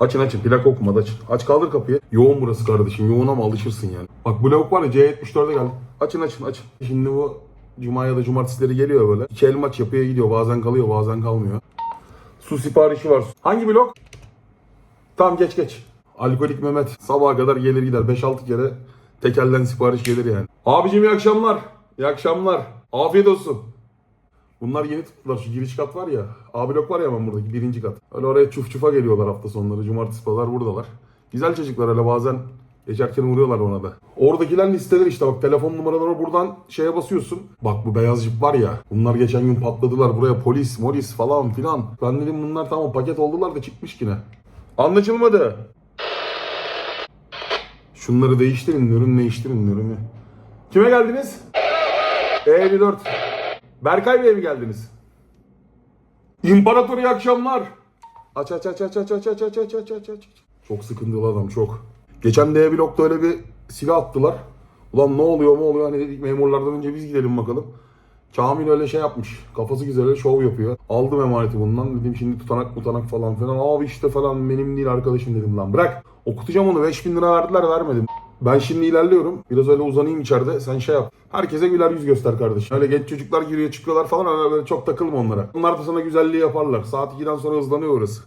Açın açın plak okumada açın. Aç kaldır kapıyı. Yoğun burası kardeşim. Yoğun ama alışırsın yani. Bak lavuk var ya C74'e geldi. Açın açın açın. Şimdi bu Cuma ya da cumartesileri geliyor böyle. İki el maç yapıyor gidiyor. Bazen kalıyor bazen kalmıyor. Su siparişi var. Hangi blok? Tamam geç geç. Alkolik Mehmet sabaha kadar gelir gider. 5-6 kere tekelden sipariş gelir yani. Abicim iyi akşamlar. İyi akşamlar. Afiyet olsun. Bunlar yeni tuttular. Şu giriş kat var ya. A blok var ya hemen buradaki birinci kat. Öyle oraya çuf çufa geliyorlar hafta sonları. Cumartesi pazar buradalar. Güzel çocuklar öyle bazen geçerken uğruyorlar ona da. Oradakiler listeler işte bak telefon numaraları buradan şeye basıyorsun. Bak bu beyaz jip var ya. Bunlar geçen gün patladılar. Buraya polis, molis falan filan. Ben dedim bunlar tamam paket oldular da çıkmış yine. Anlaşılmadı. Şunları değiştirin, ürün değiştirin, ürünü. Kime geldiniz? E54. Berkay Bey'e mi geldiniz? İmparator iyi akşamlar. Aç aç aç aç aç aç aç aç aç aç aç aç. Çok sıkıntılı adam çok. Geçen D blokta öyle bir silah attılar. Ulan ne oluyor mu oluyor hani dedik memurlardan önce biz gidelim bakalım. Kamil öyle şey yapmış. Kafası güzel öyle şov yapıyor. Aldım emaneti bundan. Dedim şimdi tutanak mutanak falan filan. Abi işte falan benim değil arkadaşım dedim lan. Bırak. Okutacağım onu. 5000 lira verdiler vermedim. Ben şimdi ilerliyorum. Biraz öyle uzanayım içeride. Sen şey yap. Herkese güler yüz göster kardeşim. Öyle genç çocuklar giriyor çıkıyorlar falan. Öyle çok takılma onlara. Onlar da sana güzelliği yaparlar. Saat 2'den sonra hızlanıyor orası.